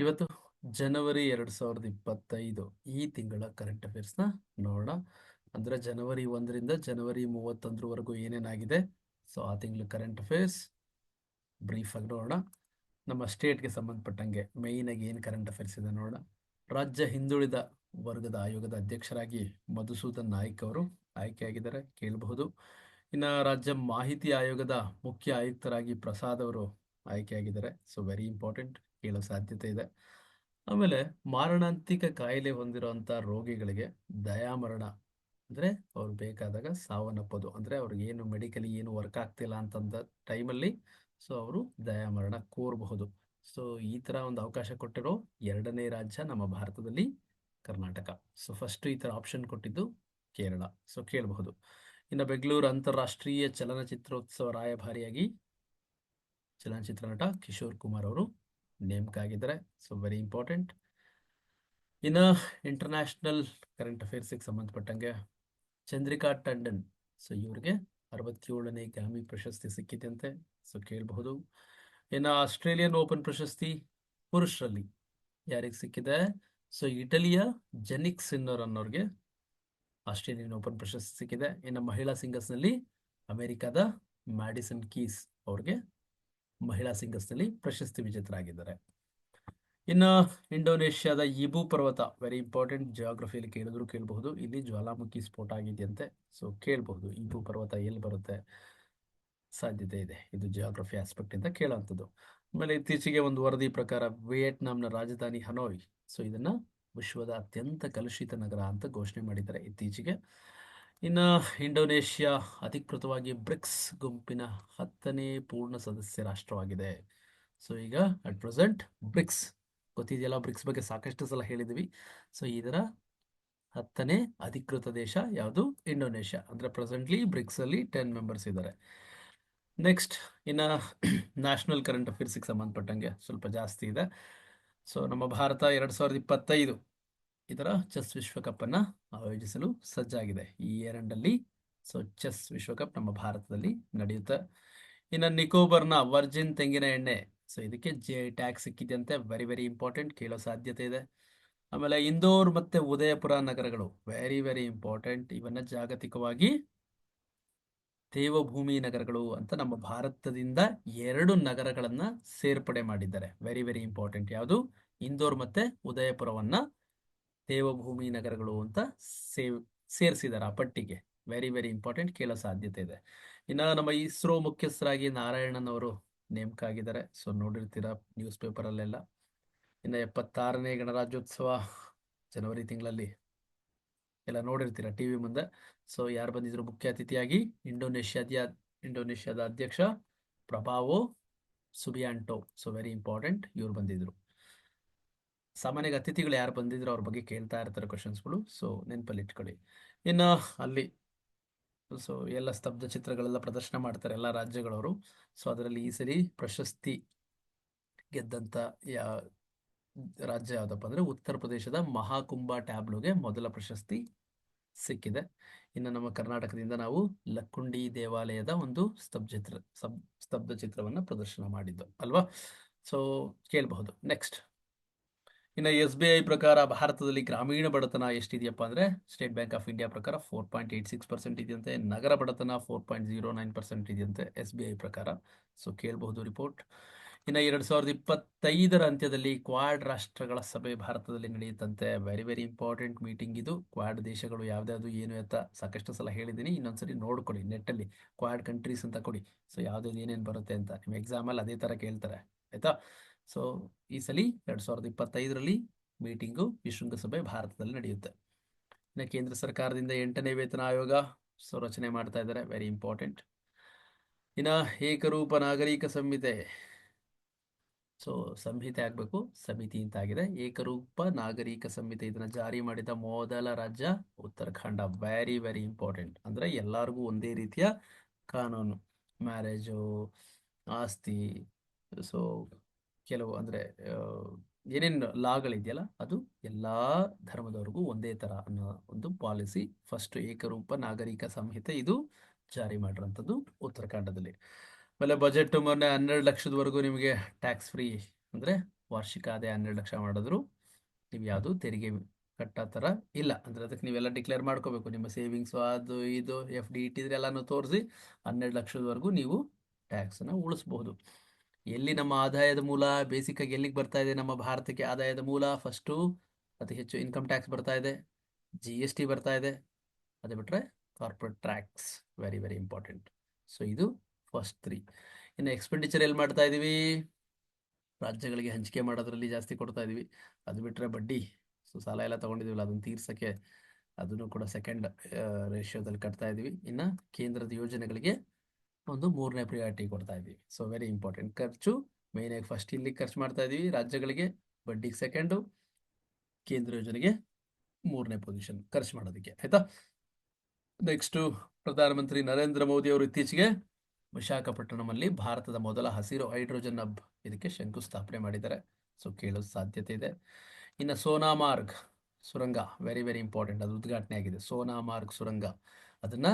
ಇವತ್ತು ಜನವರಿ ಎರಡು ಸಾವಿರದ ಇಪ್ಪತ್ತೈದು ಈ ತಿಂಗಳ ಕರೆಂಟ್ ಅಫೇರ್ಸ್ನ ನೋಡೋಣ. ಅಂದರೆ ಜನವರಿ ಒಂದರಿಂದ ಜನವರಿ ಮೂವತ್ತೊಂದರವರೆಗೂ ಏನೇನಾಗಿದೆ? ಸೊ ಆ ತಿಂಗಳ ಕರೆಂಟ್ ಅಫೇರ್ಸ್ ಬ್ರೀಫ್ ಆಗಿ ನೋಡೋಣ. ನಮ್ಮ ಸ್ಟೇಟ್ಗೆ ಸಂಬಂಧಪಟ್ಟಂಗೆ ಮೇಯ್ನಾಗಿ ಏನು ಕರೆಂಟ್ ಅಫೇರ್ಸ್ ಇದೆ ನೋಡೋಣ. ರಾಜ್ಯ ಹಿಂದುಳಿದ ವರ್ಗದ ಆಯೋಗದ ಅಧ್ಯಕ್ಷರಾಗಿ ಮಧುಸೂದನ್ ನಾಯ್ಕ್ ಅವರು ಆಯ್ಕೆಯಾಗಿದ್ದಾರೆ, ಕೇಳಬಹುದು. ಇನ್ನು ರಾಜ್ಯ ಮಾಹಿತಿ ಆಯೋಗದ ಮುಖ್ಯ ಆಯುಕ್ತರಾಗಿ ಪ್ರಸಾದ್ ಅವರು ಆಯ್ಕೆಯಾಗಿದ್ದಾರೆ. ಸೊ ವೆರಿ ಇಂಪಾರ್ಟೆಂಟ್ ಕೇಳೋ ಸಾಧ್ಯತೆ ಇದೆ. ಆಮೇಲೆ ಮಾರಣಾಂತಿಕ ಕಾಯಿಲೆ ಹೊಂದಿರುವಂಥ ರೋಗಿಗಳಿಗೆ ದಯಾಮರಣ ಅಂದರೆ ಅವ್ರು ಬೇಕಾದಾಗ ಸಾವನ್ನಪ್ಪೋದು. ಅಂದರೆ ಅವ್ರಿಗೆ ಏನು ಮೆಡಿಕಲಿ ಏನು ವರ್ಕ್ ಆಗ್ತಿಲ್ಲ ಅಂತಂದ ಟೈಮಲ್ಲಿ ಸೊ ಅವರು ದಯಾಮರಣ ಕೋರಬಹುದು. ಸೊ ಈ ಥರ ಒಂದು ಅವಕಾಶ ಕೊಟ್ಟಿರೋ ಎರಡನೇ ರಾಜ್ಯ ನಮ್ಮ ಭಾರತದಲ್ಲಿ ಕರ್ನಾಟಕ. ಸೊ ಫಸ್ಟ್ ಈ ಥರ ಆಪ್ಷನ್ ಕೊಟ್ಟಿದ್ದು ಕೇರಳ. ಸೊ ಕೇಳಬಹುದು. ಇನ್ನು ಬೆಂಗಳೂರು ಅಂತಾರಾಷ್ಟ್ರೀಯ ಚಲನಚಿತ್ರೋತ್ಸವ ರಾಯಭಾರಿಯಾಗಿ ಚಲನಚಿತ್ರ ನಟ ಕಿಶೋರ್ ಕುಮಾರ್ ಅವರು ನೇಮಕ ಆಗಿದ್ದಾರೆ ಸೊ ವೆರಿ ಇಂಪಾರ್ಟೆಂಟ್ ಇನ್ನು ಇಂಟರ್ನ್ಯಾಷನಲ್ ಕರೆಂಟ್ ಅಫೇರ್ಸಿಗೆ ಸಂಬಂಧಪಟ್ಟಂಗೆ ಚಂದ್ರಿಕಾ ಟಂಡನ್ ಸೊ ಇವ್ರಿಗೆ ಅರವತ್ತೇಳನೇ ಗ್ರಾಮಿ ಪ್ರಶಸ್ತಿ ಸಿಕ್ಕಿದೆಯಂತೆ ಸೊ ಕೇಳಬಹುದು. ಇನ್ನು ಆಸ್ಟ್ರೇಲಿಯನ್ ಓಪನ್ ಪ್ರಶಸ್ತಿ ಪುರುಷರಲ್ಲಿ ಯಾರಿಗೆ ಸಿಕ್ಕಿದೆ? ಸೊ ಇಟಲಿಯ ಜೆನಿಕ್ ಸಿನ್ನರ್ ಅನ್ನೋರಿಗೆ ಆಸ್ಟ್ರೇಲಿಯನ್ ಓಪನ್ ಪ್ರಶಸ್ತಿ ಸಿಕ್ಕಿದೆ. ಇನ್ನು ಮಹಿಳಾ ಸಿಂಗಲ್ಸ್ನಲ್ಲಿ ಅಮೆರಿಕದ ಮ್ಯಾಡಿಸನ್ ಕೀಸ್ ಅವ್ರಿಗೆ ಮಹಿಳಾ ಸಿಂಗಲ್ಸ್ನಲ್ಲಿ ಪ್ರಶಸ್ತಿ ವಿಜೇತರಾಗಿದ್ದಾರೆ. ಇನ್ನು ಇಂಡೋನೇಷ್ಯಾದ ಇಬು ಪರ್ವತ ವೆರಿ ಇಂಪಾರ್ಟೆಂಟ್ ಜಿಯೋಗ್ರಫಿಯಲ್ಲಿ ಕೇಳಿದ್ರು ಕೇಳಬಹುದು. ಇಲ್ಲಿ ಜ್ವಾಲಾಮುಖಿ ಸ್ಫೋಟ ಆಗಿದೆಯಂತೆ ಸೊ ಕೇಳಬಹುದು. ಇಬು ಪರ್ವತ ಎಲ್ಲಿ ಬರುತ್ತೆ ಸಾಧ್ಯತೆ ಇದೆ. ಇದು ಜಿಯೋಗ್ರಫಿ ಆಸ್ಪೆಕ್ಟ್ ಇಂದ ಕೇಳೋಂಥದ್ದು. ಆಮೇಲೆ ಇತ್ತೀಚೆಗೆ ಒಂದು ವರದಿ ಪ್ರಕಾರ ವಿಯೆಟ್ನಾಂನ ರಾಜಧಾನಿ ಹನೋಯ್ ಸೊ ಇದನ್ನ ವಿಶ್ವದ ಅತ್ಯಂತ ಕಲುಷಿತ ನಗರ ಅಂತ ಘೋಷಣೆ ಮಾಡಿದ್ದಾರೆ ಇತ್ತೀಚೆಗೆ. ಇನ್ನು ಇಂಡೋನೇಷ್ಯಾ ಅಧಿಕೃತವಾಗಿ ಬ್ರಿಕ್ಸ್ ಗುಂಪಿನ ಹತ್ತನೇ ಪೂರ್ಣ ಸದಸ್ಯ ರಾಷ್ಟ್ರವಾಗಿದೆ. ಸೊ ಈಗ ಅಟ್ ಪ್ರೆಸೆಂಟ್ ಬ್ರಿಕ್ಸ್ ಗೊತ್ತಿದೆಯಲ್ಲ, ಬ್ರಿಕ್ಸ್ ಬಗ್ಗೆ ಸಾಕಷ್ಟು ಸಲ ಹೇಳಿದ್ವಿ. ಸೊ ಇದರ ಹತ್ತನೇ ಅಧಿಕೃತ ದೇಶ ಯಾವುದು? ಇಂಡೋನೇಷ್ಯಾ. ಅಂದರೆ ಪ್ರೆಸೆಂಟ್ಲಿ ಬ್ರಿಕ್ಸ್ ಅಲ್ಲಿ ಟೆನ್ ಮೆಂಬರ್ಸ್ ಇದ್ದಾರೆ ನೆಕ್ಸ್ಟ್ ಇನ್ನು ನ್ಯಾಷನಲ್ ಕರೆಂಟ್ ಅಫೇರ್ಸಿಗೆ ಸಂಬಂಧಪಟ್ಟಂಗೆ ಸ್ವಲ್ಪ ಜಾಸ್ತಿ ಇದೆ. ಸೊ ನಮ್ಮ ಭಾರತ ಎರಡು ಸಾವಿರದ ಇಪ್ಪತ್ತೈದು ಇದರ ಚೆಸ್ ವಿಶ್ವಕಪ್ ಅನ್ನ ಆಯೋಜಿಸಲು ಸಜ್ಜಾಗಿದೆ. ಈ ಎರಡಲ್ಲಿ ಸೊ ಚೆಸ್ ವಿಶ್ವಕಪ್ ನಮ್ಮ ಭಾರತದಲ್ಲಿ ನಡೆಯುತ್ತೆ. ಇನ್ನು ನಿಕೋಬರ್ನ ವರ್ಜಿನ್ ತೆಂಗಿನ ಎಣ್ಣೆ. ಸೊ ಇದಕ್ಕೆ ಜೆ ಟ್ಯಾಗ್ ಸಿಕ್ಕಿದೆಯಂತೆ. ವೆರಿ ವೆರಿ ಇಂಪಾರ್ಟೆಂಟ್ ಕೇಳೋ ಸಾಧ್ಯತೆ ಇದೆ. ಆಮೇಲೆ ಇಂದೋರ್ ಮತ್ತೆ ಉದಯಪುರ ನಗರಗಳು. ವೆರಿ ವೆರಿ ಇಂಪಾರ್ಟೆಂಟ್ ಇವನ್ನ ಜಾಗತಿಕವಾಗಿ ದೇವಭೂಮಿ ನಗರಗಳು ಅಂತ ನಮ್ಮ ಭಾರತದಿಂದ ಎರಡು ನಗರಗಳನ್ನ ಸೇರ್ಪಡೆ ಮಾಡಿದ್ದಾರೆ. ವೆರಿ ವೆರಿ ಇಂಪಾರ್ಟೆಂಟ್ ಯಾವುದು? ಇಂದೋರ್ ಮತ್ತೆ ಉದಯಪುರವನ್ನ ದೇವಭೂಮಿ ನಗರಗಳು ಅಂತ ಸೇವ್ ಸೇರಿಸಿದ್ದಾರೆ ಆ ಪಟ್ಟಿಗೆ. ವೆರಿ ವೆರಿ ಇಂಪಾರ್ಟೆಂಟ್ ಕೇಳೋ ಸಾಧ್ಯತೆ ಇದೆ. ಇನ್ನು ನಮ್ಮ ಇಸ್ರೋ ಮುಖ್ಯಸ್ಥರಾಗಿ ನಾರಾಯಣನ್ ಅವರು ನೇಮಕ ಆಗಿದ್ದಾರೆ ಸೊ ನೋಡಿರ್ತೀರ ನ್ಯೂಸ್ ಪೇಪರಲ್ಲೆಲ್ಲ ಇನ್ನು ಎಪ್ಪತ್ತಾರನೇ ಗಣರಾಜ್ಯೋತ್ಸವ ಜನವರಿ ತಿಂಗಳಲ್ಲಿ ಎಲ್ಲ ನೋಡಿರ್ತೀರ ಟಿ ವಿ ಮುಂದೆ. ಸೊ ಯಾರು ಬಂದಿದ್ರು ಮುಖ್ಯ ಅತಿಥಿಯಾಗಿ ಇಂಡೋನೇಷ್ಯಾದ ಇಂಡೋನೇಷ್ಯಾದ ಅಧ್ಯಕ್ಷ Prabowo Subianto. So very important ಇವ್ರು ಬಂದಿದ್ರು. ಸಾಮಾನ್ಯ ಅತಿಥಿಗಳು ಯಾರು ಬಂದಿದ್ರು ಅವ್ರ ಬಗ್ಗೆ ಕೇಳ್ತಾ ಇರ್ತಾರೆ ಕ್ವಶನ್ಸ್ಗಳು ಸೊ ನೆನಪಲ್ಲಿ ಇಟ್ಕೊಳ್ಳಿ. ಇನ್ನು ಅಲ್ಲಿ ಸೊ ಎಲ್ಲ ಸ್ತಬ್ಧ ಚಿತ್ರಗಳೆಲ್ಲ ಪ್ರದರ್ಶನ ಮಾಡ್ತಾರೆ ಎಲ್ಲ ರಾಜ್ಯಗಳವರು. ಸೊ ಅದರಲ್ಲಿ ಈ ಸರಿ ಪ್ರಶಸ್ತಿ ಗೆದ್ದಂತ ಯಾ, ರಾಜ್ಯ ಯಾವುದಪ್ಪ ಅಂದ್ರೆ ಉತ್ತರ ಪ್ರದೇಶದ ಮಹಾಕುಂಭ ಟ್ಯಾಬ್ಲೋಗೆ ಮೊದಲ ಪ್ರಶಸ್ತಿ ಸಿಕ್ಕಿದೆ. ಇನ್ನು ನಮ್ಮ ಕರ್ನಾಟಕದಿಂದ ನಾವು ಲಕ್ಕುಂಡಿ ದೇವಾಲಯದ ಒಂದು ಸ್ತಬ್ಧ ಚಿತ್ರ ಸ್ತಬ್ಧ ಚಿತ್ರವನ್ನು ಪ್ರದರ್ಶನ ಮಾಡಿದ್ದು ಅಲ್ವಾ? ಸೊ ಕೇಳಬಹುದು. ನೆಕ್ಸ್ಟ್ ಇನ್ನು ಎಸ್ ಬಿ ಐ ಪ್ರಕಾರ ಭಾರತದಲ್ಲಿ ಗ್ರಾಮೀಣ ಬಡತನ ಎಷ್ಟಿದೆಯಪ್ಪ ಅಂದರೆ ಸ್ಟೇಟ್ ಬ್ಯಾಂಕ್ ಆಫ್ ಇಂಡಿಯಾ ಪ್ರಕಾರ four point eight six percent ಇದೆಯಂತೆ. ನಗರ ಬಡತನ four point zero nine percent ಇದೆಯಂತೆ ಎಸ್ ಬಿ ಐ ಪ್ರಕಾರ. ಸೊ ಕೇಳಬಹುದು ರಿಪೋರ್ಟ್ ಇನ್ನು ಎರಡು ಸಾವಿರದ ಇಪ್ಪತ್ತೈದರ ಅಂತ್ಯದಲ್ಲಿ ಕ್ವಾಡ್ ರಾಷ್ಟ್ರಗಳ ಸಭೆ ಭಾರತದಲ್ಲಿ ನಡೆಯುತ್ತಂತೆ. ವೆರಿ ವೆರಿ ಇಂಪಾರ್ಟೆಂಟ್ ಮೀಟಿಂಗ್ ಇದು. ಕ್ವಾಡ್ ದೇಶಗಳು ಯಾವ್ದಾದ್ರು ಏನು ಅಂತ ಸಾಕಷ್ಟು ಸಲ ಹೇಳಿದ್ದೀನಿ. ಇನ್ನೊಂದ್ಸರಿ ನೋಡ್ಕೊಡಿ ನೆಟ್ಟಲ್ಲಿ. ಕ್ವಾಡ್ ಕಂಟ್ರೀಸ್ ಅಂತ ಕೊಡಿ. ಸೊ ಯಾವ್ದು ಏನೇನು ಬರುತ್ತೆ ಅಂತ. ನಿಮ್ಮ ಎಕ್ಸಾಮಲ್ಲಿ ಅದೇ ಥರ ಕೇಳ್ತಾರೆ. ಆಯ್ತಾ? ಸೊ ಈ ಸಲ ಎರಡ್ ಸಾವಿರದ ಇಪ್ಪತ್ತೈದರಲ್ಲಿ ಮೀಟಿಂಗು ಈ ಶೃಂಗಸಭೆ ಭಾರತದಲ್ಲಿ ನಡೆಯುತ್ತೆ. ಇನ್ನು ಕೇಂದ್ರ ಸರ್ಕಾರದಿಂದ ಎಂಟನೇ ವೇತನ ಆಯೋಗ ಸೊ ರಚನೆ ಮಾಡ್ತಾ ಇದ್ದಾರೆ ವೆರಿ ಇಂಪಾರ್ಟೆಂಟ್ ಇನ್ನು ಏಕರೂಪ ನಾಗರಿಕ ಸಂಹಿತೆ. ಸೊ ಸಂಹಿತೆ ಆಗಬೇಕು. ಸಮಿತಿ ಅಂತ ಆಗಿದೆ ಏಕರೂಪ ನಾಗರಿಕ ಸಂಹಿತೆ ಇದನ್ನ ಜಾರಿ ಮಾಡಿದ ಮೊದಲ ರಾಜ್ಯ ಉತ್ತರಾಖಂಡ. ವೆರಿ ವೆರಿ ಇಂಪಾರ್ಟೆಂಟ್ ಅಂದ್ರೆ ಎಲ್ಲರಿಗೂ ಒಂದೇ ರೀತಿಯ ಕಾನೂನು. ಮ್ಯಾರೇಜು ಆಸ್ತಿ ಸೊ ಕೆಲವು ಅಂದ್ರೆ ಏನೇನು ಲಾಗಳಿದೆಯಲ್ಲ ಅದು ಎಲ್ಲಾ ಧರ್ಮದವ್ರಿಗೂ ಒಂದೇ ತರ ಅನ್ನೋ ಒಂದು ಪಾಲಿಸಿ ಫಸ್ಟ್ ಏಕರೂಪ ನಾಗರಿಕ ಸಂಹಿತೆ ಇದು ಜಾರಿ ಮಾಡಿರೋಂಥದ್ದು ಉತ್ತರಾಖಂಡದಲ್ಲಿ. ಆಮೇಲೆ ಬಜೆಟ್ ಮೊನ್ನೆ ಹನ್ನೆರಡು ಲಕ್ಷದವರೆಗೂ ನಿಮಗೆ ಟ್ಯಾಕ್ಸ್ ಫ್ರೀ ಅಂದರೆ ವಾರ್ಷಿಕ ಆದಾಯ ಹನ್ನೆರಡು ಲಕ್ಷ ಮಾಡಿದ್ರು. ನೀವು ಯಾವುದು ತೆರಿಗೆ ಕಟ್ಟೋ ಥರ ಇಲ್ಲ. ಅಂದರೆ ಅದಕ್ಕೆ ನೀವೆಲ್ಲ ಡಿಕ್ಲೇರ್ ಮಾಡ್ಕೋಬೇಕು. ನಿಮ್ಮ ಸೇವಿಂಗ್ಸು ಅದು, ಇದು ಎಫ್ ಡಿ ಇಟ್ಟಿದ್ರೆ ಎಲ್ಲನೂ ತೋರಿಸಿ ಹನ್ನೆರಡು ಲಕ್ಷದವರೆಗೂ ನೀವು ಟ್ಯಾಕ್ಸನ್ನು ಉಳಿಸ್ಬೋದು ಎಲ್ಲಿ ನಮ್ಮ ಆದಾಯದ ಮೂಲ? ಬೇಸಿಕ್ ಆಗಿ ಎಲ್ಲಿಗೆ ಬರ್ತಾ ಇದೆ ನಮ್ಮ ಭಾರತಕ್ಕೆ ಆದಾಯದ ಮೂಲ? ಫಸ್ಟು ಅತಿ ಹೆಚ್ಚು ಇನ್ಕಮ್ ಟ್ಯಾಕ್ಸ್ ಬರ್ತಾ ಇದೆ. ಜಿ ಎಸ್ ಟಿ ಬರ್ತಾ ಇದೆ. ಅದು ಬಿಟ್ಟರೆ corporate tax very very important so ಇದು ಫಸ್ಟ್ ತ್ರೀ ಇನ್ನು ಎಕ್ಸ್ಪೆಂಡಿಚರ್ ಎಲ್ಲಿ ಮಾಡ್ತಾ ಇದ್ದೀವಿ ರಾಜ್ಯಗಳಿಗೆ ಹಂಚಿಕೆ ಮಾಡೋದ್ರಲ್ಲಿ ಜಾಸ್ತಿ ಕೊಡ್ತಾ ಇದೀವಿ. ಅದು ಬಿಟ್ಟರೆ ಬಡ್ಡಿ. ಸೊ ಸಾಲ ಎಲ್ಲ ತೊಗೊಂಡಿದ್ದೀವಲ್ಲ ಅದನ್ನು ತೀರ್ಸೋಕ್ಕೆ ಅದನ್ನು ಕೂಡ ಸೆಕೆಂಡ್ ರೇಷಿಯೋದಲ್ಲಿ ಕಟ್ತಾ ಇದ್ದೀವಿ ಇನ್ನು ಕೇಂದ್ರದ ಯೋಜನೆಗಳಿಗೆ ಒಂದು ಮೂರನೇ ಪ್ರಿಯಾರಿಟಿ ಕೊಡ್ತಾ ಇದ್ದೀವಿ. ಸೊ ವೆರಿ ಇಂಪಾರ್ಟೆಂಟ್ ಖರ್ಚು ಮೇಯ್ನಾಗಿ ಫಸ್ಟ್ ಇಲ್ಲಿ ಖರ್ಚು ಮಾಡ್ತಾ ಇದ್ದೀವಿ. ರಾಜ್ಯಗಳಿಗೆ ಬಡ್ಡಿಗೆ ಸೆಕೆಂಡು ಕೇಂದ್ರ ಯೋಜನೆಗೆ ಮೂರನೇ ಪೊಸಿಷನ್ ಖರ್ಚು ಮಾಡೋದಕ್ಕೆ. ಆಯ್ತಾ? ನೆಕ್ಸ್ಟು ಪ್ರಧಾನಮಂತ್ರಿ ನರೇಂದ್ರ ಮೋದಿ ಅವರು ಇತ್ತೀಚೆಗೆ ವಿಶಾಖಪಟ್ಟಣಮಲ್ಲಿ ಭಾರತದ ಮೊದಲ ಹಸಿರು ಹೈಡ್ರೋಜನ್ ಹಬ್ ಇದಕ್ಕೆ ಶಂಕುಸ್ಥಾಪನೆ ಮಾಡಿದ್ದಾರೆ. ಸೊ ಕೇಳೋ ಸಾಧ್ಯತೆ ಇದೆ. ಇನ್ನು ಸೋನಾಮಾರ್ಗ್, ಸುರಂಗ ವೆರಿ ವೆರಿ ಇಂಪಾರ್ಟೆಂಟ್ ಅದು ಉದ್ಘಾಟನೆ ಆಗಿದೆ. ಸೋನಾಮಾರ್ಗ್ ಸುರಂಗ. ಅದನ್ನ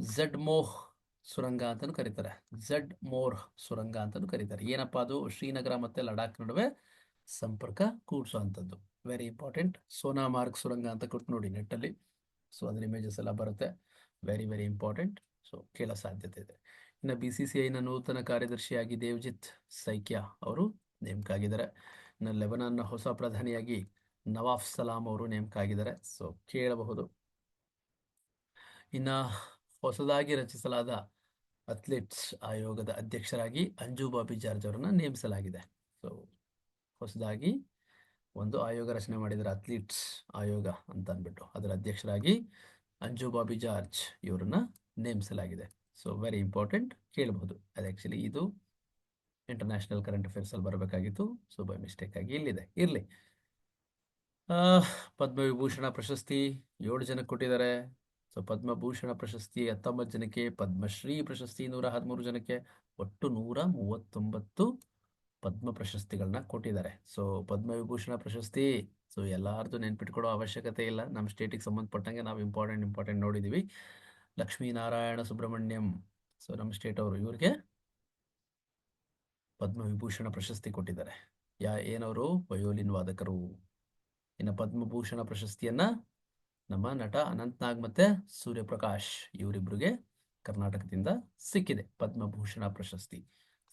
ಝಡ್ ಮೋಹ್ ಸುರಂಗ ಅಂತಲೂ ಕರೀತಾರೆ. ಝಡ್ ಮೋರ್ ಸುರಂಗ ಅಂತಲೂ ಕರೀತಾರೆ. ಏನಪ್ಪಾ ಅದು? ಶ್ರೀನಗರ ಮತ್ತೆ ಲಡಾಖ್ ನಡುವೆ ಸಂಪರ್ಕ ಕೂಡಿಸುವಂಥದ್ದು ವೆರಿ ಇಂಪಾರ್ಟೆಂಟ್ ಸೋನಾ ಸೋನಾಮಾರ್ಗ್ ಸುರಂಗ ಅಂತ ಕೊಟ್ಟು ನೋಡಿ ನೆಟ್ಟಲ್ಲಿ. ಸೊ ಅದ್ರ ಇಮೇಜಸ್ ಎಲ್ಲ ಬರುತ್ತೆ. ವೆರಿ ವೆರಿ ಇಂಪಾರ್ಟೆಂಟ್ ಸೊ ಕೇಳೋ ಸಾಧ್ಯತೆ ಇದೆ. ಇನ್ನು ಬಿ ಸಿ ಸಿ ಐನ ನೂತನ ಕಾರ್ಯದರ್ಶಿಯಾಗಿ ದೇವ್ಜಿತ್ ಸೈಕ್ಯಾ ಅವರು ನೇಮಕ ಆಗಿದ್ದಾರೆ ಇನ್ನು ಲೆಬನಾನ್ನ ಹೊಸ ಪ್ರಧಾನಿಯಾಗಿ ನವಾಫ್ ಸಲಾಂ ಅವರು ನೇಮಕ ಆಗಿದ್ದಾರೆ ಸೊ ಕೇಳಬಹುದು. ಇನ್ನ ಹೊಸದಾಗಿ ರಚಿಸಲಾದ ಅಥ್ಲೆಟ್ಸ್ ಆಯೋಗದ ಅಧ್ಯಕ್ಷರಾಗಿ ಅಂಜು ಬಾಬಿ ಜಾರ್ಜ್ ಅವರನ್ನು ನೇಮಿಸಲಾಗಿದೆ. ಸೊ ಹೊಸದಾಗಿ ಒಂದು ಆಯೋಗ ರಚನೆ ಮಾಡಿದರೆ ಅಥ್ಲೀಟ್ಸ್ ಆಯೋಗ ಅಂತ ಅಂದ್ಬಿಟ್ಟು. ಅದರ ಅಧ್ಯಕ್ಷರಾಗಿ ಅಂಜು ಬಾಬಿ ಜಾರ್ಜ್ ಇವರನ್ನ ನೇಮಿಸಲಾಗಿದೆ. ಸೊ ವೆರಿ ಇಂಪಾರ್ಟೆಂಟ್ ಕೇಳಬಹುದು ಅದು ಆ್ಯಕ್ಚುಲಿ ಇದು ಇಂಟರ್ನ್ಯಾಷನಲ್ ಕರೆಂಟ್ ಅಫೇರ್ಸಲ್ಲಿ ಬರಬೇಕಾಗಿತ್ತು. ಸೊ ಬೈ ಮಿಸ್ಟೇಕ್ ಆಗಿ ಇಲ್ಲಿದೆ. ಇರಲಿ. ಪದ್ಮವಿಭೂಷಣ ಪ್ರಶಸ್ತಿ ಏಳು ಜನಕ್ಕೆ ಕೊಟ್ಟಿದ್ದಾರೆ. ಸೊ ಪದ್ಮಭೂಷಣ ಪ್ರಶಸ್ತಿ ಹತ್ತೊಂಬತ್ತು ಜನಕ್ಕೆ ಪದ್ಮಶ್ರೀ ಪ್ರಶಸ್ತಿ ನೂರ ಹದಿಮೂರು ಜನಕ್ಕೆ, ಒಟ್ಟು ನೂರ ಮೂವತ್ತೊಂಬತ್ತು ಪದ್ಮ ಪ್ರಶಸ್ತಿಗಳನ್ನ ಕೊಟ್ಟಿದ್ದಾರೆ. ಸೊ ಪದ್ಮವಿಭೂಷಣ ಪ್ರಶಸ್ತಿ ಸೊ ಎಲ್ಲಾರ್ದು ನೆನ್ಪಿಟ್ಕೊಳ್ಳೋ ಅವಶ್ಯಕತೆ ಇಲ್ಲ. ನಮ್ಮ ಸ್ಟೇಟಿಗೆ ಸಂಬಂಧಪಟ್ಟಂಗೆ ನಾವು ಇಂಪಾರ್ಟೆಂಟ್ ಇಂಪಾರ್ಟೆಂಟ್ ನೋಡಿದ್ದೀವಿ ಲಕ್ಷ್ಮೀನಾರಾಯಣ ಸುಬ್ರಹ್ಮಣ್ಯಂ ಸೊ ನಮ್ಮ ಸ್ಟೇಟ್ ಅವರು ಇವ್ರಿಗೆ ಪದ್ಮವಿಭೂಷಣ ಪ್ರಶಸ್ತಿ ಕೊಟ್ಟಿದ್ದಾರೆ. ಯಾ, ಏನವರು? ವಯೋಲಿನ್ ವಾದಕರು. ಇನ್ನು ಪದ್ಮಭೂಷಣ ಪ್ರಶಸ್ತಿಯನ್ನ ನಮ್ಮ ನಟ ಅನಂತನಾಗ್ ಮತ್ತೆ ಸೂರ್ಯಪ್ರಕಾಶ್ ಇವರಿಬ್ರಿಗೆ ಕರ್ನಾಟಕದಿಂದ ಸಿಕ್ಕಿದೆ ಪದ್ಮಭೂಷಣ ಪ್ರಶಸ್ತಿ.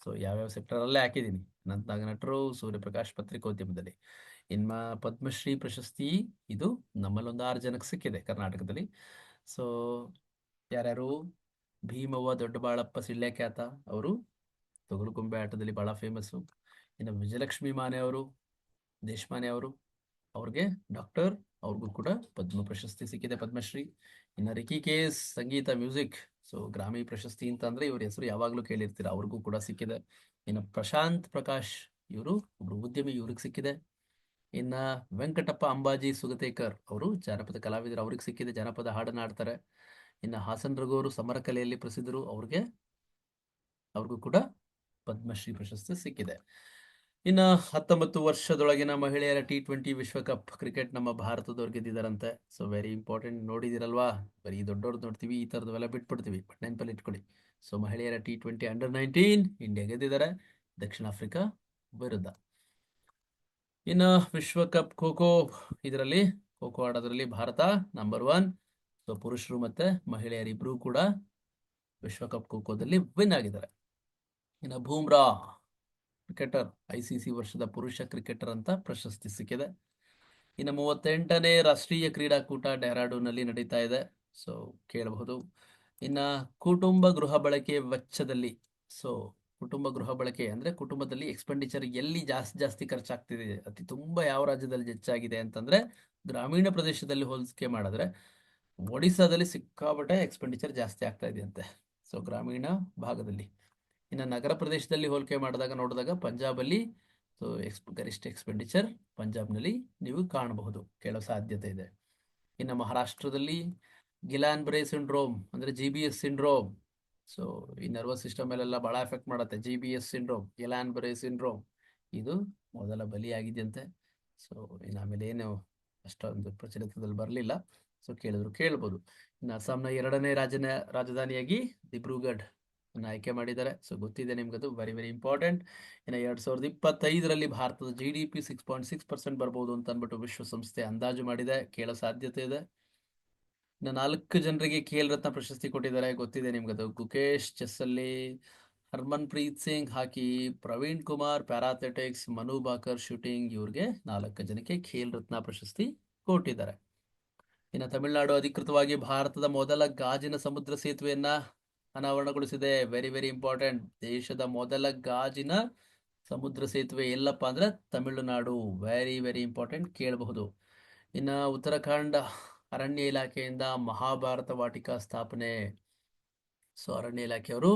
ಸೊ ಯಾವ್ಯಾವ ಸೆಕ್ಟರ್ ಅಲ್ಲೇ ಹಾಕಿದ್ದೀನಿ? ಅನಂತನಾಗ್ ನಟರು, ಸೂರ್ಯಪ್ರಕಾಶ್ ಪತ್ರಿಕೋದ್ಯಮದಲ್ಲಿ. ಇನ್ಮ ಪದ್ಮಶ್ರೀ ಪ್ರಶಸ್ತಿ ಇದು ನಮ್ಮಲ್ಲೊಂದು ಆರು ಜನಕ್ಕೆ ಸಿಕ್ಕಿದೆ ಕರ್ನಾಟಕದಲ್ಲಿ. ಸೊ ಯಾರ್ಯಾರು? ಭೀಮವ್ವ ದೊಡ್ಡಬಾಳಪ್ಪ ಸಿಳ್ಳೆಖ್ಯಾತ ಅವರು ತೊಗಲುಕೊಂಬೆ ಆಟದಲ್ಲಿ ಬಹಳ ಫೇಮಸ್ಸು ಇನ್ನು ವಿಜಯಲಕ್ಷ್ಮಿ ಮಾನೆ ಅವರು, ದೇಶಮಾನೆ ಅವರು, ಅವ್ರಿಗೆ ಡಾಕ್ಟರ್ ಅವ್ರಿಗೂ ಕೂಡ ಪದ್ಮ ಪ್ರಶಸ್ತಿ ಸಿಕ್ಕಿದೆ ಪದ್ಮಶ್ರೀ. ಇನ್ನು ರಿಕಿ ಕೇಸ್ ಸಂಗೀತ ಮ್ಯೂಸಿಕ್. ಸೊ ಗ್ರಾಮಿ ಪ್ರಶಸ್ತಿ ಅಂತ ಅಂದ್ರೆ ಇವ್ರ ಹೆಸರು ಯಾವಾಗಲೂ ಕೇಳಿರ್ತೀರ, ಅವ್ರಿಗೂ ಕೂಡ ಸಿಕ್ಕಿದೆ. ಇನ್ನು ಪ್ರಶಾಂತ್ ಪ್ರಕಾಶ್ ಇವರು ಒಬ್ರು ಉದ್ಯಮಿ, ಇವ್ರಿಗೆ ಸಿಕ್ಕಿದೆ. ಇನ್ನ ವೆಂಕಟಪ್ಪ ಅಂಬಾಜಿ ಸುಗತೇಕರ್ ಅವರು ಜಾನಪದ ಕಲಾವಿದರು, ಅವ್ರಿಗೆ ಸಿಕ್ಕಿದೆ, ಜಾನಪದ ಹಾಡನ್ನ ಆಡ್ತಾರೆ ಇನ್ನು ಹಾಸನ್ ರಘು ಸಮರ ಕಲೆಯಲ್ಲಿ ಪ್ರಸಿದ್ಧರು ಅವ್ರಿಗೆ, ಅವ್ರಿಗೂ ಕೂಡ ಪದ್ಮಶ್ರೀ ಪ್ರಶಸ್ತಿ ಸಿಕ್ಕಿದೆ. ಇನ್ನು ಹತ್ತೊಂಬತ್ತು ವರ್ಷದೊಳಗಿನ ಮಹಿಳೆಯರ ಟಿ ಟ್ವೆಂಟಿ ವಿಶ್ವಕಪ್ ಕ್ರಿಕೆಟ್ ನಮ್ಮ ಭಾರತದವ್ರು ಗೆದ್ದಿದ್ದಾರಂತೆ ಸೊ ವೆರಿ ಇಂಪಾರ್ಟೆಂಟ್ ನೋಡಿದಿರಲ್ವಾ? ಬರೀ ದೊಡ್ಡವ್ರದ್ದು ನೋಡ್ತೀವಿ, ಈ ಥರದವೆಲ್ಲ ಬಿಟ್ಬಿಡ್ತೀವಿ. ಬಟ್ ನೆನಪಲ್ಲಿ ಇಟ್ಕೊಳ್ಳಿ. ಸೊ ಮಹಿಳೆಯರ T twenty under nineteen India ಗೆದ್ದಿದ್ದಾರೆ. ದಕ್ಷಿಣ ಆಫ್ರಿಕಾ ವಿರುದ್ಧ. ಇನ್ನು ವಿಶ್ವಕಪ್ ಖೋ ಖೋ ಇದರಲ್ಲಿ ಖೋ ಖೋ ಆಡೋದ್ರಲ್ಲಿ ಭಾರತ ನಂಬರ್ ಒನ್ ಸೊ ಪುರುಷರು ಮತ್ತೆ ಮಹಿಳೆಯರಿಬ್ಬರೂ ಕೂಡ ವಿಶ್ವಕಪ್ ಖೋ ಖೋದಲ್ಲಿ ವಿನ್ ಆಗಿದ್ದಾರೆ. ಇನ್ನು Bumrah cricketer, I C C ವರ್ಷದ ಪುರುಷ ಕ್ರಿಕೆಟರ್ ಅಂತ ಪ್ರಶಸ್ತಿ ಸಿಕ್ಕಿದೆ. ಇನ್ನು ಮೂವತ್ತೆಂಟನೇ ರಾಷ್ಟ್ರೀಯ ಕ್ರೀಡಾಕೂಟ ಡೆಹ್ರಾಡೂನಲ್ಲಿ ನಡೀತಾ ಇದೆ. ಸೊ ಕೇಳಬಹುದು. ಇನ್ನ ಕುಟುಂಬ ಗೃಹ ಬಳಕೆ ವೆಚ್ಚದಲ್ಲಿ ಸೊ ಕುಟುಂಬ ಗೃಹ ಬಳಕೆ ಅಂದ್ರೆ ಕುಟುಂಬದಲ್ಲಿ ಎಕ್ಸ್ಪೆಂಡಿಚರ್ ಎಲ್ಲಿ ಜಾಸ್ತಿ ಜಾಸ್ತಿ ಖರ್ಚಾಗ್ತಿದೆ, ಅತಿ ತುಂಬಾ ಯಾವ ರಾಜ್ಯದಲ್ಲಿ ಹೆಚ್ಚಾಗಿದೆ ಅಂತಂದ್ರೆ ಗ್ರಾಮೀಣ ಪ್ರದೇಶದಲ್ಲಿ ಹೋಲಿಕೆ ಮಾಡಿದ್ರೆ ಒಡಿಸಾದಲ್ಲಿ ಸಿಕ್ಕಾಪಟ್ಟೆ ಎಕ್ಸ್ಪೆಂಡಿಚರ್ ಜಾಸ್ತಿ ಆಗ್ತಾ ಇದೆಯಂತೆ. ಸೊ ಗ್ರಾಮೀಣ ಭಾಗದಲ್ಲಿ. ಇನ್ನು ನಗರ ಪ್ರದೇಶದಲ್ಲಿ ಹೋಲಿಕೆ ಮಾಡಿದಾಗ ನೋಡಿದಾಗ ಪಂಜಾಬಲ್ಲಿ ಸೊ ಎಕ್ಸ್ ಗರಿಷ್ಠ ಎಕ್ಸ್ಪೆಂಡಿಚರ್ ಪಂಜಾಬ್ನಲ್ಲಿ ನೀವು ಕಾಣಬಹುದು, ಕೇಳೋ ಸಾಧ್ಯತೆ ಇದೆ. ಇನ್ನು ಮಹಾರಾಷ್ಟ್ರದಲ್ಲಿ ಗಿಲಾನ್ ಬ್ರೇ ಸಿಂಡ್ರೋಮ್, ಅಂದರೆ G B S syndrome so ಈ ನರ್ವಸ್ ಸಿಸ್ಟಮ್ ಮೇಲೆಲ್ಲ ಭಾಳ ಎಫೆಕ್ಟ್ ಮಾಡುತ್ತೆ. G B S syndrome, Guillain Barre syndrome, ಇದು ಮೊದಲ ಬಲಿಯಾಗಿದೆಯಂತೆ. ಸೊ ಇನ್ನು ಆಮೇಲೆ ಏನು, ಅಷ್ಟೊಂದು ಪ್ರಚಲಿತದಲ್ಲಿ ಬರಲಿಲ್ಲ. ಸೊ ಕೇಳಿದ್ರು ಕೇಳ್ಬೋದು. ಇನ್ನು ಅಸ್ಸಾಂನ ಎರಡನೇ ರಾಜನ, ರಾಜಧಾನಿಯಾಗಿ ದಿಬ್ರುಗಢ್. ಆಯ್ಕೆ ಮಾಡಿದ್ದಾರೆ. ಸೊ ಗೊತ್ತಿದೆ ನಿಮ್ಗದು. ವೆರಿ ವೆರಿ ಇಂಪಾರ್ಟೆಂಟ್ ಇನ್ನು ಎರಡ್ ಸಾವಿರದ ಇಪ್ಪತ್ತೈದರಲ್ಲಿ ಭಾರತದ G D P six point six percent ಬರ್ಬೋದು ಅಂತ ಅಂದ್ಬಿಟ್ಟು ವಿಶ್ವಸಂಸ್ಥೆ ಅಂದಾಜು ಮಾಡಿದೆ. ಕೇಳೋ ಸಾಧ್ಯತೆ ಇದೆ. ಇನ್ನು ನಾಲ್ಕು ಜನರಿಗೆ ಖೇಲ್ ರತ್ನ ಪ್ರಶಸ್ತಿ ಕೊಟ್ಟಿದ್ದಾರೆ. ಗೊತ್ತಿದೆ ನಿಮ್ಗದು. Gukesh, ಚೆಸ್ಸಲ್ಲಿ Harmanpreet Singh hockey Praveen Kumar para athletics Manu Bhaker, shooting ಇವ್ರಿಗೆ ನಾಲ್ಕು ಜನಕ್ಕೆ ಖೇಲ್ ರತ್ನ ಪ್ರಶಸ್ತಿ ಕೊಟ್ಟಿದ್ದಾರೆ. ಇನ್ನು ತಮಿಳುನಾಡು ಅಧಿಕೃತವಾಗಿ ಭಾರತದ ಮೊದಲ ಗಾಜಿನ ಸಮುದ್ರ ಸೇತುವೆಯನ್ನ ಅನಾವರಣಗೊಳಿಸಿದೆ. ವೆರಿ ವೆರಿ ಇಂಪಾರ್ಟೆಂಟ್ ದೇಶದ ಮೊದಲ ಗಾಜಿನ ಸಮುದ್ರ ಸೇತುವೆ ಎಲ್ಲಪ್ಪ ಅಂದ್ರೆ ತಮಿಳುನಾಡು. ವೆರಿ ವೆರಿ ಇಂಪಾರ್ಟೆಂಟ್ ಕೇಳಬಹುದು. ಇನ್ನ ಉತ್ತರಾಖಂಡ ಅರಣ್ಯ ಇಲಾಖೆಯಿಂದ ಮಹಾಭಾರತ ವಾಟಿಕಾ ಸ್ಥಾಪನೆ. ಸೊ ಅರಣ್ಯ ಇಲಾಖೆಯವರು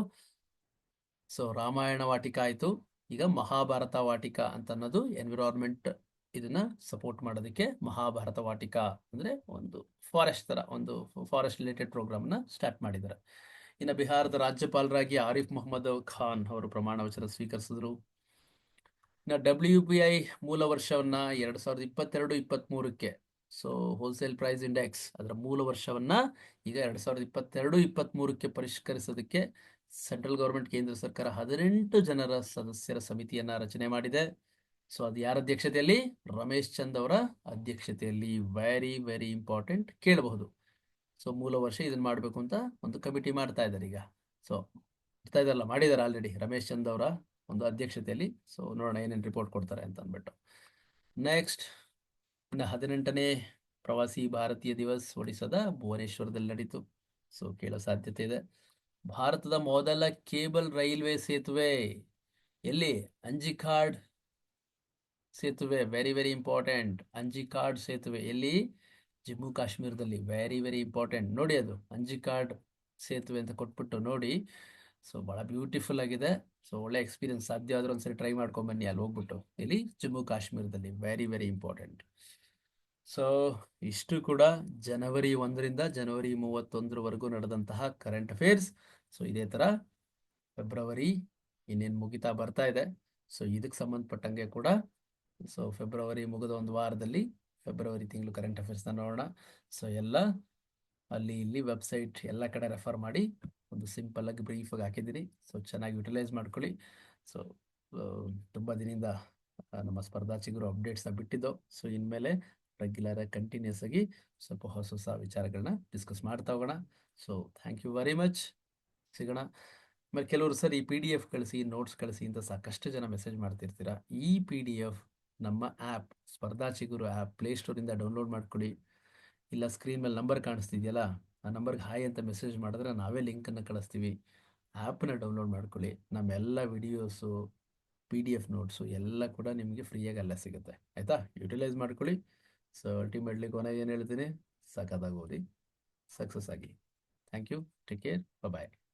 ಸೊ ರಾಮಾಯಣ ವಾಟಿಕಾ ಆಯಿತು. ಈಗ ಮಹಾಭಾರತ ವಾಟಿಕಾ ಅಂತ ಅನ್ನೋದು ಎನ್ವಿರಾನ್ಮೆಂಟ್ ಇದನ್ನ ಸಪೋರ್ಟ್ ಮಾಡೋದಕ್ಕೆ ಮಹಾಭಾರತ ವಾಟಿಕಾ ಅಂದ್ರೆ ಒಂದು ಫಾರೆಸ್ಟ್ ತರ, ಒಂದು ಫಾರೆಸ್ಟ್ ರಿಲೇಟೆಡ್ ಪ್ರೋಗ್ರಾಮ್ನ ಸ್ಟಾರ್ಟ್ ಮಾಡಿದ್ದಾರೆ. ಇನ್ನು ಬಿಹಾರದ ರಾಜ್ಯಪಾಲರಾಗಿ ಆರಿಫ್ ಮೊಹಮ್ಮದ್ ಖಾನ್ ಅವರು ಪ್ರಮಾಣ ವಚನ ಸ್ವೀಕರಿಸಿದ್ರು. ಇನ್ನು ಡಬ್ಲ್ಯೂ ಪಿ ಐ ಮೂಲ ವರ್ಷವನ್ನ ಎರಡು ಸಾವಿರದ ಇಪ್ಪತ್ತೆರಡು ಇಪ್ಪತ್ತ್ಮೂರಕ್ಕೆ ಸೊ ಹೋಲ್ಸೇಲ್ ಪ್ರೈಸ್ ಇಂಡೆಕ್ಸ್ ಅದರ ಮೂಲ ವರ್ಷವನ್ನ ಈಗ ಎರಡು ಸಾವಿರದ ಇಪ್ಪತ್ತೆರಡು ಇಪ್ಪತ್ತ್ಮೂರಕ್ಕೆ ಪರಿಷ್ಕರಿಸೋದಕ್ಕೆ ಸೆಂಟ್ರಲ್ ಗೌರ್ಮೆಂಟ್ ಕೇಂದ್ರ ಸರ್ಕಾರ ಹದಿನೆಂಟು ಜನರ ಸದಸ್ಯರ ಸಮಿತಿಯನ್ನ ರಚನೆ ಮಾಡಿದೆ. ಸೊ ಅದು ಯಾರ ಅಧ್ಯಕ್ಷತೆಯಲ್ಲಿ? ರಮೇಶ್ ಚಂದ್ ಅವರ ಅಧ್ಯಕ್ಷತೆಯಲ್ಲಿ. ವೆರಿ ವೆರಿ ಇಂಪಾರ್ಟೆಂಟ್ ಕೇಳಬಹುದು. ಸೊ ಮೂಲ ವರ್ಷ ಇದನ್ನ ಮಾಡಬೇಕು ಅಂತ ಒಂದು ಕಮಿಟಿ ಮಾಡ್ತಾ ಇದ್ದಾರೆ ಈಗ. ಸೊ ಮಾಡ್ತಾ ಇದಾರಲ್ಲ ಮಾಡಿದ್ದಾರೆ ಆಲ್ರೆಡಿ ರಮೇಶ್ ಚಂದ್ ಅವರ ಒಂದು ಅಧ್ಯಕ್ಷತೆಯಲ್ಲಿ. ಸೊ ನೋಡೋಣ ಏನೇನು ರಿಪೋರ್ಟ್ ಕೊಡ್ತಾರೆ ಅಂತ ಅಂದ್ಬಿಟ್ಟು. ನೆಕ್ಸ್ಟ್ ಹದಿನೆಂಟನೇ ಪ್ರವಾಸಿ ಭಾರತೀಯ ದಿವಸ್ ಒಡಿಸ್ಸಾದ ಭುವನೇಶ್ವರದಲ್ಲಿ ನಡೀತು. ಸೊ ಕೇಳೋ ಸಾಧ್ಯತೆ ಇದೆ. ಭಾರತದ ಮೊದಲ ಕೇಬಲ್ ರೈಲ್ವೆ ಸೇತುವೆ. ಎಲ್ಲಿ? ಅಂಜಿಕಾಡ್ ಸೇತುವೆ. ವೆರಿ ವೆರಿ ಇಂಪಾರ್ಟೆಂಟ್ ಅಂಜಿಕಾಡ್ ಸೇತುವೆ. ಎಲ್ಲಿ? ಜಮ್ಮು ಕಾಶ್ಮೀರದಲ್ಲಿ ವೆರಿ ವೆರಿ ಇಂಪಾರ್ಟೆಂಟ್ ನೋಡಿ ಅದು ಅಂಜಿಕಾಡ್ ಸೇತುವೆ ಅಂತ ಕೊಟ್ಬಿಟ್ಟು ನೋಡಿ. ಸೊ ಬಹಳ ಬ್ಯೂಟಿಫುಲ್ ಆಗಿದೆ. ಸೊ ಒಳ್ಳೆ ಎಕ್ಸ್ಪೀರಿಯನ್ಸ್ ಸಾಧ್ಯ ಆದ್ರೂ ಒಂದ್ಸರಿ ಟ್ರೈ ಮಾಡ್ಕೊಂಡ್ ಬನ್ನಿ, ಅಲ್ಲಿ ಹೋಗ್ಬಿಟ್ಟು. ಇಲ್ಲಿ ಜಮ್ಮು ಕಾಶ್ಮೀರದಲ್ಲಿ ವೆರಿ ವೆರಿ ಇಂಪಾರ್ಟೆಂಟ್ ಸೊ ಇಷ್ಟು ಕೂಡ ಜನವರಿ ಒಂದರಿಂದ ಜನವರಿ ಮೂವತ್ತೊಂದರವರೆಗೂ ನಡೆದಂತಹ ಕರೆಂಟ್ ಅಫೇರ್ಸ್ ಸೊ ಇದೇ ತರ ಫೆಬ್ರವರಿ ಇನ್ನೇನು ಮುಗಿತಾ ಬರ್ತಾ ಇದೆ. ಸೊ ಇದಕ್ಕೆ ಸಂಬಂಧಪಟ್ಟಂಗೆ ಕೂಡ ಸೊ ಫೆಬ್ರವರಿ ಮುಗಿದ ಒಂದು ವಾರದಲ್ಲಿ ಫೆಬ್ರವರಿ ತಿಂಗಳು ಕರೆಂಟ್ ಅಫೇರ್ಸ್ನ ನೋಡೋಣ. ಸೊ ಎಲ್ಲ ಅಲ್ಲಿ ಇಲ್ಲಿ ವೆಬ್ಸೈಟ್ ಎಲ್ಲ ಕಡೆ ರೆಫರ್ ಮಾಡಿ, ಒಂದು ಸಿಂಪಲ್ ಆಗಿ ಬ್ರೀಫ್ ಆಗಿ ಹಾಕಿದ್ದೀರಿ ಸೊ ಚೆನ್ನಾಗಿ ಯುಟಿಲೈಸ್ ಮಾಡ್ಕೊಳ್ಳಿ. ಸೊ ತುಂಬ ದಿನದಿಂದ ನಮ್ಮ ಸ್ಪರ್ಧಾ ಚಿಗುರು ಅಪ್ಡೇಟ್ಸ್ನ ಬಿಟ್ಟಿದ್ದು. ಸೊ ಇನ್ಮೇಲೆ ರೆಗ್ಯುಲರ್ ಆಗಿ ಕಂಟಿನ್ಯೂಸ್ ಆಗಿ ಸ್ವಲ್ಪ ಹೊಸ ಹೊಸ ವಿಚಾರಗಳನ್ನ ಡಿಸ್ಕಸ್ ಮಾಡ್ತಾ ಹೋಗೋಣ. So thank you very much ಸಿಗೋಣ. ಆಮೇಲೆ ಕೆಲವರು ಸರ್ ಈ ಪಿ ಡಿ ಎಫ್ ಕಳಿಸಿ ನೋಟ್ಸ್ ಕಳಿಸಿ ಅಂತ ಸಾಕಷ್ಟು ಜನ ಮೆಸೇಜ್ ಮಾಡ್ತಿರ್ತೀರಾ. ಈ ಪಿ ಡಿ ಎಫ್ ನಮ್ಮ app, Spardha Chiguru app ಪ್ಲೇಸ್ಟೋರಿಂದ download ಮಾಡ್ಕೊಳ್ಳಿ. ಇಲ್ಲ ಸ್ಕ್ರೀನ್ ಮೇಲೆ ನಂಬರ್ ಕಾಣಿಸ್ತಿದೆಯಲ್ಲ, ಆ ನಂಬರ್ಗೆ ಹಾಯ್ ಅಂತ ಮೆಸೇಜ್ ಮಾಡಿದ್ರೆ ನಾವೇ ಲಿಂಕನ್ನು ಕಳಿಸ್ತೀವಿ. ಆ್ಯಪನ್ನ ಡೌನ್ಲೋಡ್ ಮಾಡ್ಕೊಳ್ಳಿ. ನಮ್ಮೆಲ್ಲ videos, P D F notes ಎಲ್ಲ ಕೂಡ ನಿಮಗೆ ಫ್ರೀಯಾಗಿ ಅಲ್ಲೇ ಸಿಗುತ್ತೆ. ಆಯಿತಾ? ಯುಟಿಲೈಸ್ ಮಾಡ್ಕೊಳ್ಳಿ. ಸೊ, ಅಲ್ಟಿಮೇಟ್ಲಿ ಕೊನೆಗೆ ಏನು ಹೇಳ್ತೀನಿ? ಸಖತ್ತಾಗಿ ಓದಿ, ಸಕ್ಸಸ್ ಆಗಿ. Thank you. Take care. Bye